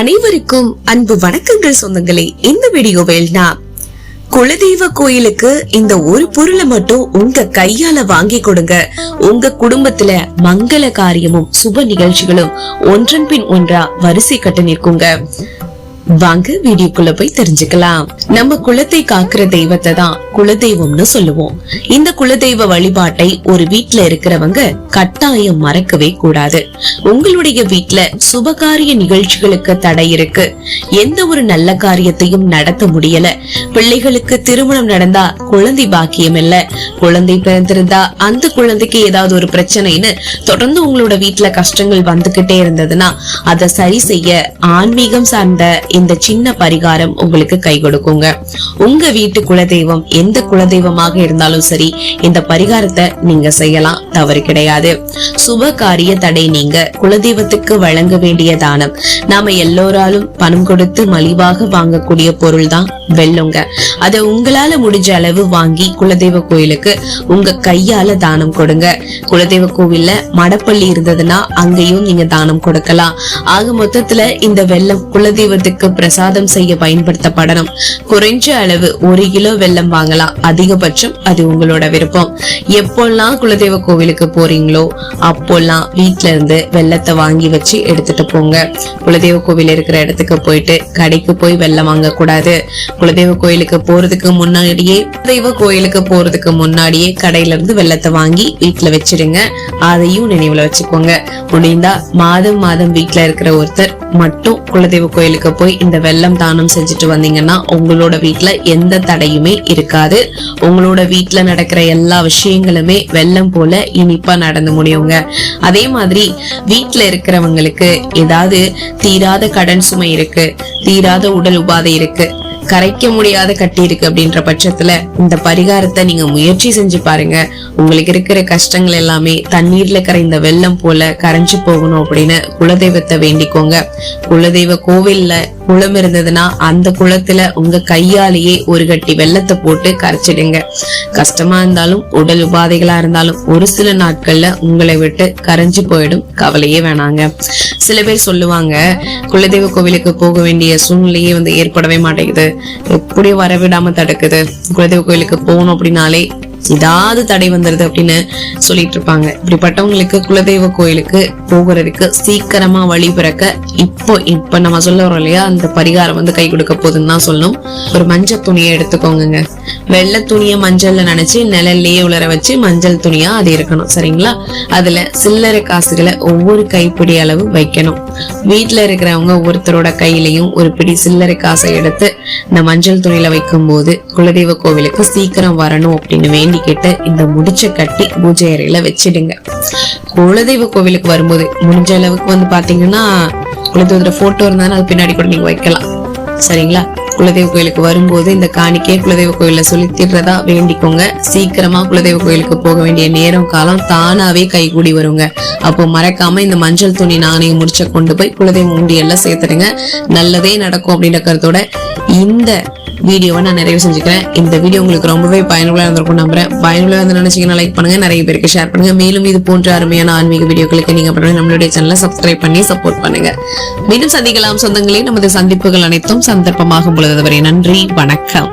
அனைவருக்கும் அன்பு வணக்கங்கள் சொந்தங்களே. இந்த வீடியோவில் நான் குலதெய்வ கோயிலுக்கு இந்த ஒரு பொருளை மட்டும் உங்க கையால வாங்கி கொடுங்க. உங்க குடும்பத்துல மங்கள காரியமும் சுப நிகழ்ச்சிகளும் ஒன்றன் பின் ஒன்றா வரிசை கட்ட நிற்குங்க. வாங்க வீடியோக்குள்ள போய் தெரிஞ்சுக்கலாம். நம்ம குலத்தை காக்குற தெய்வத்தை தான் குலதெய்வம்னு சொல்லுவோம். இந்த குலதெய்வ வழிபாட்டை ஒரு வீட்ல இருக்கிறவங்க கட்டாயம் மறக்கவே கூடாது. உங்களுடைய வீட்ல சுபகாரிய நிகழ்ச்சிகளுக்கு தடை இருக்கு. எந்த ஒரு நல்ல காரியத்தையும் நடத்த முடியல. பிள்ளைகளுக்கு திருமணம் நடந்தா குழந்தை பாக்கியம் இல்ல. குழந்தை பிறந்திருந்தா அந்த குழந்தைக்கு ஏதாவது ஒரு பிரச்சனைன்னு தொடர்ந்து உங்களோட வீட்டுல கஷ்டங்கள் வந்துகிட்டே இருந்ததுன்னா அதை சரி செய்ய ஆன்மீகம் சார்ந்த இந்த சின்ன பரிகாரம் உங்களுக்கு கை கொடுக்குங்க. உங்க வீட்டு குலதெய்வம் எந்த குலதெய்வமாக இருந்தாலும் சரி இந்த பரிகாரத்தை நீங்க செய்யலாம். தவறு கிடையாது. சுப காரிய தடை நீங்க குலதெய்வத்துக்கு வழங்க வேண்டிய தானம். நாம எல்லோராலும் பணம் கொடுத்து மலிவாக வாங்கக்கூடிய பொருள் தான் வெல்லுங்க. அதை உங்களால முடிஞ்ச அளவு வாங்கி குலதெய்வ கோயிலுக்கு உங்க கையால தானம் கொடுங்க. குலதெய்வ கோவில்ல மடப்பள்ளி இருந்ததுன்னா அங்கேயும் நீங்க தானம் கொடுக்கலாம். ஆக மொத்தத்துல இந்த வெள்ளம் குலதெய்வத்துக்கு பிரசாதம் செய்ய பயன்படுத்தப்படணும். குறைஞ்ச அளவு ஒரு கிலோ வெள்ளம் வாங்கலாம். அதிகபட்சம் அது உங்களோட விருப்பம். எப்போல்லாம் குலதெய்வ கோவிலுக்கு போறீங்களோ அப்போல்லாம் வீட்ல இருந்து வெள்ளத்தை வாங்கி வச்சு எடுத்துட்டு போங்க. குலதெய்வ கோவில் இருக்கிற இடத்துக்கு போயிட்டு கடைக்கு போய் வெள்ளம் வாங்க கூடாது குலதெய்வ கோயிலுக்கு போறதுக்கு முன்னாடியே தெய்வ கோயிலுக்கு போறதுக்கு முன்னாடியே கடையில இருந்து வெள்ளத்தை வாங்கி வீட்ல வச்சிடுங்க. அதையும் நினைவுல வச்சுக்கோங்க. முடிந்தா மாதம் மாதம் வீட்ல இருக்கிற ஒருத்தர் மட்டும் குலதெய்வ கோயிலுக்கு போய் இந்த வெள்ளம் தானம் செஞ்சுட்டு வந்தீங்கன்னா உங்களோட வீட்டுல எந்த தடையுமே இருக்காது. உங்களோட வீட்டுல நடக்கிற எல்லா விஷயங்களுமே வெள்ளம் போல இனிப்பா நடந்து முடியுங்க. அதே மாதிரி வீட்டுல இருக்கிறவங்களுக்கு ஏதாவது தீராத கடன் சுமை இருக்கு தீராத உடல் உபாதை இருக்கு. கரைக்க முடியாத கட்டி இருக்கு அப்படின்ற பட்சத்துல இந்த பரிகாரத்தை நீங்க முயற்சி செஞ்சு பாருங்க. உங்களுக்கு இருக்கிற கஷ்டங்கள் எல்லாமே தண்ணீர்ல கரைந்த வெள்ளம் போல கரைஞ்சு போகணும் அப்படின்னு குலதெய்வத்தை வேண்டிக்கோங்க. குலதெய்வ கோவில்ல குளம் இருந்ததுன்னா அந்த குளத்துல உங்க கையாலேயே ஒரு கட்டி வெள்ளத்தை போட்டு கரைச்சிடுங்க. கஷ்டமா இருந்தாலும் உடல் உபாதைகளா இருந்தாலும் ஒரு சில நாட்கள்ல உங்களை விட்டு கரைஞ்சு போயிடும். கவலையே வேணாங்க. சில பேர் சொல்லுவாங்க குலதெய்வ கோவிலுக்கு போக வேண்டிய சூழ்நிலையே வந்து ஏற்படவே மாட்டேங்குது. எப்படி வரவிடாம தடுக்குது? குலதெய்வ கோயிலுக்கு போகணும் அப்படின்னாலே ஏதாவது தடை வந்துருது அப்படின்னு சொல்லிட்டு இருப்பாங்க. இப்படிப்பட்டவங்களுக்கு குலதெய்வ கோயிலுக்கு போகிறதுக்கு சீக்கிரமா வழி பிறக்க இப்போ இப்ப நம்ம சொல்ல வரோம் இல்லையா? அந்த பரிகாரம் வந்து கை கொடுக்க போகுதுன்னு தான் சொல்லணும். ஒரு மஞ்சள் துணியை எடுத்துக்கோங்க வெள்ளை துணியை மஞ்சள்ல நினைச்சு நிழல்லையே உலர வச்சு மஞ்சள் துணியா அது இருக்கணும் சரிங்களா? அதுல சில்லறை காசுகளை ஒவ்வொரு கைப்பிடி அளவு வைக்கணும். வீட்டுல இருக்கிறவங்க ஒருத்தரோட கையிலையும் ஒரு பிடி சில்லறை காசை எடுத்து இந்த மஞ்சள் துணியில வைக்கும் போது குலதெய்வ கோவிலுக்கு சீக்கிரம் வரணும் அப்படின்னு வேண்டிக்கிட்டு இந்த முடிச்ச கட்டி பூஜை அறையில வச்சிடுங்க. குலதெய்வ கோவிலுக்கு வரும்போது முடிஞ்ச அளவுக்கு வந்து பாத்தீங்கன்னா குலதெய்வத்தோட போட்டோ இருந்தாலும் அது பின்னாடி கூட நீங்க வைக்கலாம் சரிங்களா? குலதெய்வ கோயிலுக்கு வரும்போது இந்த காணிக்கை குலதெய்வ கோயில சொல்லித்திடுறதா வேண்டிக்கோங்க. சீக்கிரமா குலதெய்வ கோயிலுக்கு போக வேண்டிய நேரம் காலம் தானாவே கைகூடி வருங்க. அப்போ மறக்காம இந்த மஞ்சள் துணி நாணயம் முடிச்ச கொண்டு போய் குலதெய்வ உண்டியெல்லாம் சேர்த்துடுங்க. நல்லதே நடக்கும் அப்படின்ற கருத்தோட இந்த வீடியோவை நான் நிறைவு செஞ்சுக்கிறேன். இந்த வீடியோ உங்களுக்கு ரொம்பவே பயனுள்ளா இருந்திருக்கும் நம்புறேன். பயனுள்ளா இருந்து நினைச்சீங்கன்னா லைக் பண்ணுங்க. நிறைய பேருக்கு ஷேர் பண்ணுங்க. மேலும் இது போன்ற அருமையான ஆன்மீக வீடியோக்களுக்கு நீங்க பண்ணுங்க நம்மளுடைய சேனலை சப்ஸ்கிரைப் பண்ணி சப்போர்ட் பண்ணுங்க. மீண்டும் சந்திக்கலாம். சொந்தங்களே நமது சந்திப்புகள் அனைத்தும் சந்தர்ப்பமாகும் பொழுது வரை நன்றி. வணக்கம்.